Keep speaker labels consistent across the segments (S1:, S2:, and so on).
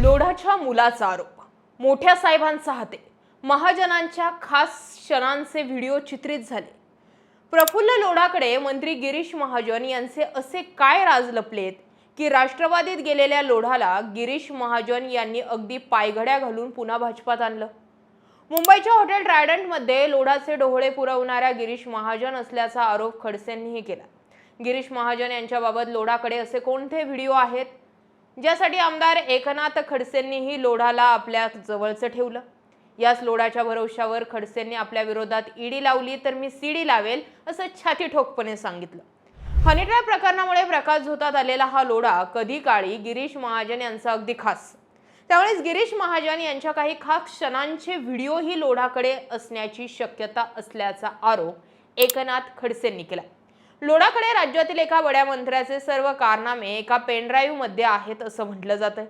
S1: लोढाच्या मुलाचा आरोप. मोठ्या साहेबांचा हाते. महाजनांच्या खास क्षणांचे व्हिडिओ चित्रित झाले. प्रफुल्ल लोढाकडे मंत्री गिरीश महाजन यांचे असे काय राज लपलेत की राष्ट्रवादीत गेलेल्या लोढाला गिरीश महाजन यांनी अगदी पायघड्या घालून पुन्हा भाजपात आणलं? मुंबईच्या हॉटेल ट्रायडंटमध्ये लोढाचे डोहळे पुरवणाऱ्या गिरीश महाजन असल्याचा आरोप खडसेंनीही केला. गिरीश महाजन यांच्याबाबत लोढाकडे असे कोणते व्हिडिओ आहेत? ज्यासाठी आमदार एकनाथ खडसेंनीही लोढाला आपल्या जवळचं ठेवलं. याच लोढाच्या भरोशावर खडसेंनी आपल्या विरोधात ईडी लावली तर मी सीडी लावेल असं छाती ठोकपणे सांगितलं. हनीट्रॅप प्रकरणामुळे प्रकाश झोतात आलेला हा लोढा कधी काळी गिरीश महाजन यांचा अगदी खास. त्यावेळेस गिरीश महाजन यांच्या काही खास क्षणांचे व्हिडिओही लोढाकडे असण्याची शक्यता असल्याचा आरोप एकनाथ खडसेंनी केला. लोढाकडे राज्यातील एका बड्या मंत्र्याचे सर्व कारनामे एका पेनड्राईव्हमध्ये आहेत असं म्हटलं जातं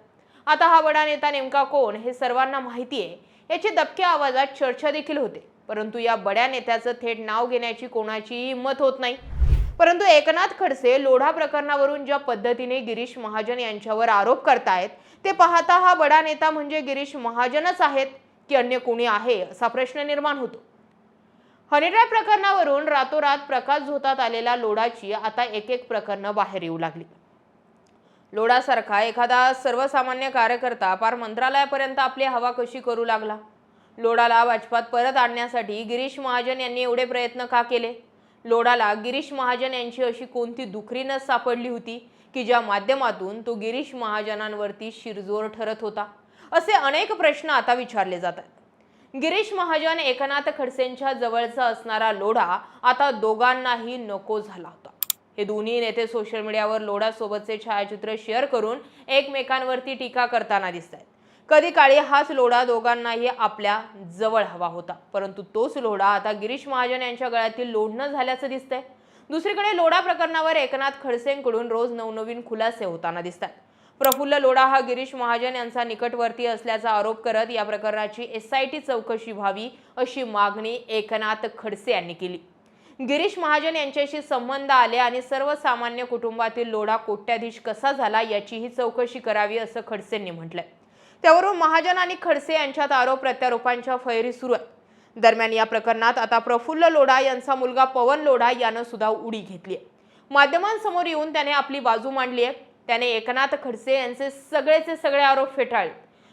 S1: आता हा बडा नेता नेमका कोण हे सर्वांना माहिती आहे याची दबक्या आवाजात चर्चा देखील होते. परंतु या बड्या नेत्याचं थेट नाव घेण्याची कोणाचीही हिंमत होत नाही. परंतु एकनाथ खडसे लोढा प्रकरणावरून ज्या पद्धतीने गिरीश महाजन यांच्यावर आरोप करतायत ते पाहता हा बडा नेता म्हणजे गिरीश महाजनच आहेत की अन्य कोणी आहे असा प्रश्न निर्माण होतो. हनीट्रॅप प्रकरणावरून रातोरात प्रकाश झोतात आलेल्या लोढाची आता एक एक प्रकरणं बाहेर येऊ लागली. लोढासारखा एखादा सर्वसामान्य कार्यकर्ता पार मंत्रालयापर्यंत आपली हवा कशी करू लागला? लोडाला भाजपात परत आणण्यासाठी गिरीश महाजन यांनी एवढे प्रयत्न का केले? लोडाला गिरीश महाजन यांची अशी कोणती दुखरी नस सापडली होती की ज्या माध्यमातून तो गिरीश महाजनांवरती शिरजोर ठरत होता? असे अनेक प्रश्न आता विचारले जातात गिरीश महाजन एकनाथ खडसेंच्या जवळचा असणारा लोढा आता दोघांनाही नको झाला होता. हे दोन्ही नेते सोशल मीडियावर लोढासोबतचे छायाचित्र शेअर करून एकमेकांवरती टीका करताना दिसत आहेत कधी काळी हाच लोढा दोघांनाही आपल्या जवळ हवा होता परंतु तोच लोढा आता गिरीश महाजन यांच्या गळ्यातील लोढणं झाल्याचं दिसतंय. दुसरीकडे लोढा प्रकरणावर एकनाथ खडसेंकडून रोज नवनवीन खुलासे होताना दिसतात प्रफुल्ल लोढा हा गिरीश महाजन यांचा निकटवर्ती असल्याचा आरोप करत या प्रकरणाची एस आय टी चौकशी व्हावी अशी मागणी एकनाथ खडसे यांनी केली. गिरीश महाजन यांच्याशी संबंध आले आणि सर्वसामान्य कुटुंबातील लोढा कोट्याधीश कसा झाला याचीही चौकशी करावी असं खडसेंनी म्हटलंय. त्यावरून महाजन आणि खडसे यांच्यात आरोप प्रत्यारोपांच्या फैरी सुरू आहे दरम्यान या प्रकरणात आता प्रफुल्ल लोढा यांचा मुलगा पवन लोढा यानं सुद्धा उडी घेतली आहे माध्यमांसमोर येऊन त्याने आपली बाजू मांडली आहे त्याने एकनाथ खडसे यांचे सगळेचे सगळे आरोप फेटाळले.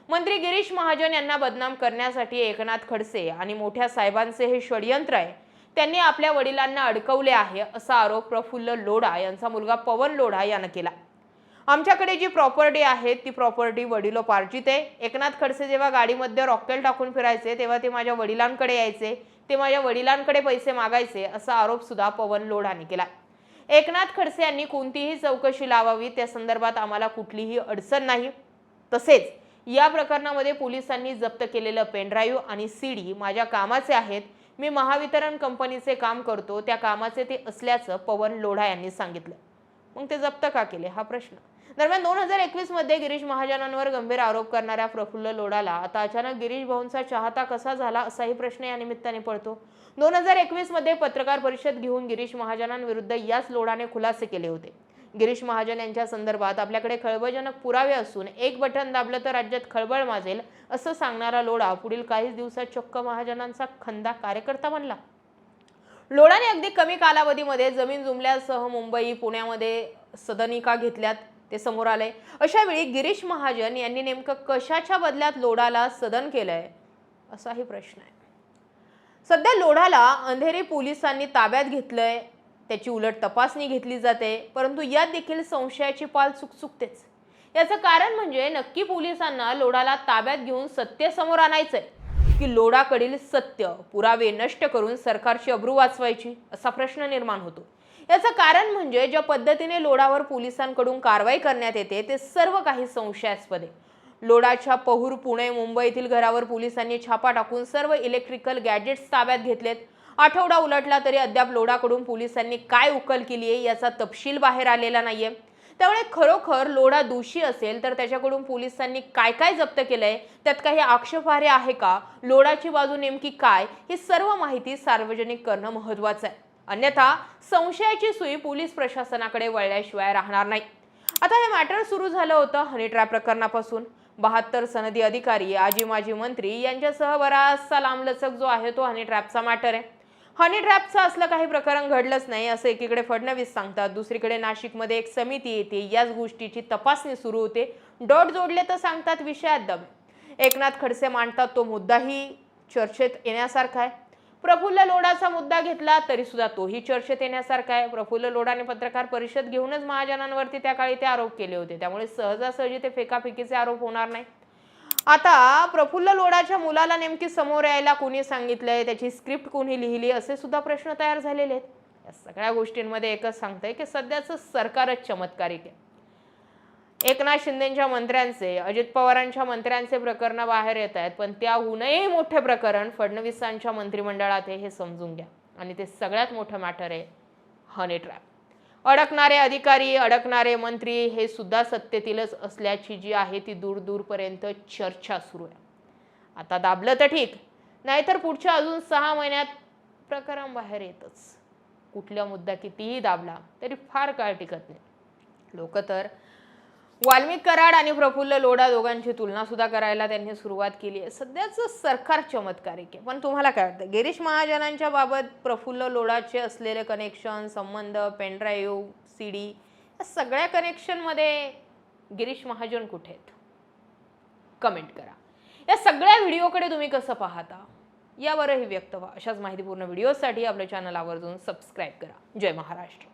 S1: मंत्री गिरीश महाजन यांना बदनाम करण्यासाठी एकनाथ खडसे आणि मोठ्या साहेबांचे हे षडयंत्र आहे. त्यांनी आपल्या वडिलांना अडकवले आहे असा आरोप प्रफुल्ल लोढा यांचा मुलगा पवन लोढा यानं केला. आमच्याकडे जी प्रॉपर्टी आहे ती प्रॉपर्टी वडिलोपार्जित आहे. एकनाथ खडसे जेव्हा गाडीमध्ये रॉकेल टाकून फिरायचे तेव्हा ते माझ्या वडिलांकडे यायचे ते माझ्या वडिलांकडे पैसे मागायचे असा आरोप सुद्धा पवन लोढाने केला. एकनाथ खडसे यांनी कोणतीही चौकशी लावावी त्या संदर्भात आम्हाला कुठलीही अडचण नाही. तसेच या प्रकरणामध्ये पोलिसांनी जप्त केलेलं पेनड्राईव्ह आणि सीडी माझ्या कामाचे आहेत. मी महावितरण कंपनीचे काम करतो त्या कामाचे ते असल्याचं पवन लोढा यांनी सांगितलं. मग ते जप्त का केले? हा प्रश्न. दरम्यान दोन हजार एकवीसमध्ये गिरीश महाजनांवर गंभीर आरोप करणाऱ्या प्रफुल्ल लोढाला आता अचानक गिरीश भाऊंचा चाहता कसा झाला असाही प्रश्न या निमित्ताने पडतो. दोन हजार एकवीसमध्ये पत्रकार परिषद घेऊन गिरीश महाजनांविरुद्ध याच लोढाने खुलासे केले होते. गिरीश महाजन यांच्या संदर्भात आपल्याकडे खळबळजनक पुरावे असून एक बटन दाबलं तर राज्यात खळबळ माजेल असं सांगणारा लोढा पुढील काहीच दिवसात चक्क महाजनांचा खंदा कार्यकर्ता बनला. लोढाने अगदी कमी कालावधीमध्ये जमीन जुमल्यासह मुंबई पुण्यामध्ये सदनिका घेतल्यात. ते समोर आले. अशा वेळी गिरीश महाजन यांनी नेमकं कशाच्या बदल्यात लोढाला सदन केलंय? असाही प्रश्न आहे. सध्या लोढाला अंधेरी पोलिसांनी ताब्यात घेतलंय. त्याची उलट तपासणी घेतली जाते. परंतु यात देखील संशयाची पाल चुकचुकतेच. याचं कारण म्हणजे नक्की पोलिसांना लोढाला ताब्यात घेऊन सत्य समोर आणायचंय. की लोडाकडील सत्य पुरावे नष्ट करून सरकारची अब्रू वाचवायची असा प्रश्न निर्माण होतो. याचं कारण म्हणजे ज्या पद्धतीने लोडावर पोलिसांकडून कारवाई करण्यात येते ते सर्व काही संशयास्पद आहे. लोडाच्या पहूर पुणे मुंबईतील घरावर पोलिसांनी छापा टाकून सर्व इलेक्ट्रिकल गॅजेट्स ताब्यात घेतलेत. आठवडा उलटला तरी अद्याप लोडाकडून पोलिसांनी काय उकल केली आहे याचा तपशील बाहेर आलेला नाहीये. त्यामुळे खरोखर लोढा दोषी असेल तर त्याच्याकडून पोलिसांनी काय काय जप्त केलंय त्यात काही आक्षेपार्ह आहे का? लोढाची बाजू नेमकी काय? ही सर्व माहिती सार्वजनिक करणं महत्वाचं आहे. अन्यथा संशयाची सुई पोलीस प्रशासनाकडे वळल्याशिवाय राहणार नाही. आता हे मॅटर सुरू झालं होतं हनी ट्रॅप प्रकरणापासून. बहात्तर सनदी अधिकारी आजी माजी मंत्री यांच्यासह बराचसा लांबलचक जो आहे तो हनी ट्रॅपचा मॅटर आहे. हनी ट्रॅपचं असलं काही प्रकरण घडलंच नाही असं एकीकडे फडणवीस सांगतात दुसरीकडे नाशिकमध्ये एक समिती येते याच गोष्टीची तपासणी सुरू होते. डॉट जोडले तर सांगतात विषयात दम एकनाथ खडसे मांडतात तो मुद्दाही चर्चेत येण्यासारखा आहे. प्रफुल्ल लोढाचा मुद्दा घेतला तरी सुद्धा तोही चर्चेत येण्यासारखा आहे. प्रफुल्ल लोढाने पत्रकार परिषद घेऊनच महाजनांवरती त्या काळी ते आरोप केले होते. त्यामुळे सहजासहजी ते फेकाफेकीचे आरोप होणार नाही. आता प्रफुल्ल लोढाच्या मुलाला नेमकी समोर यायला कोणी सांगितलंय? त्याची स्क्रिप्ट कोणी लिहिली? असे सुद्धा प्रश्न तयार झालेले आहेत. या सगळ्या गोष्टींमध्ये एकच सांगतंय की सध्याचं सरकारच चमत्कारिक आहे. एकनाथ शिंदेच्या मंत्र्यांचे अजित पवारांच्या मंत्र्यांचे प्रकरण बाहेर येत आहेत पण त्याहूनही मोठे प्रकरण फडणवीसांच्या मंत्रिमंडळात आहे हे समजून घ्या. आणि ते सगळ्यात मोठं मॅटर आहे हनी ट्रॅप. अडकणारे अधिकारी अडकणारे मंत्री हे सुद्धा सत्तेतीलच असल्याची जी आहे ती दूर दूरपर्यंत चर्चा सुरू आहे. आता दाबलं तर ठीक नाहीतर पुढच्या अजून सहा महिन्यात प्रकरण बाहेर येतच. कुठला मुद्दा कितीही दाबला तरी फार काळ टिकत नाही. लोक तर वाल्मिक कराड आणि प्रफुल्ल लोढा दोघांची तुलना सुद्धा करायला त्यांनी सुरुवात केली आहे. सध्याचं सरकार चमत्कारिक आहे. पण तुम्हाला काय वाटतं? गिरीश महाजनांच्या बाबत प्रफुल्ल लोढाचे असलेले कनेक्शन संबंध पेनड्राईव्ह सी डी या सगळ्या कनेक्शनमध्ये गिरीश महाजन कुठे आहेत? कमेंट करा. या सगळ्या व्हिडिओकडे तुम्ही कसं पाहता? यावरही व्यक्त व्हा. अशाच माहितीपूर्ण व्हिडिओसाठी आपल्या चॅनल आवर्जून सबस्क्राईब करा. जय महाराष्ट्र.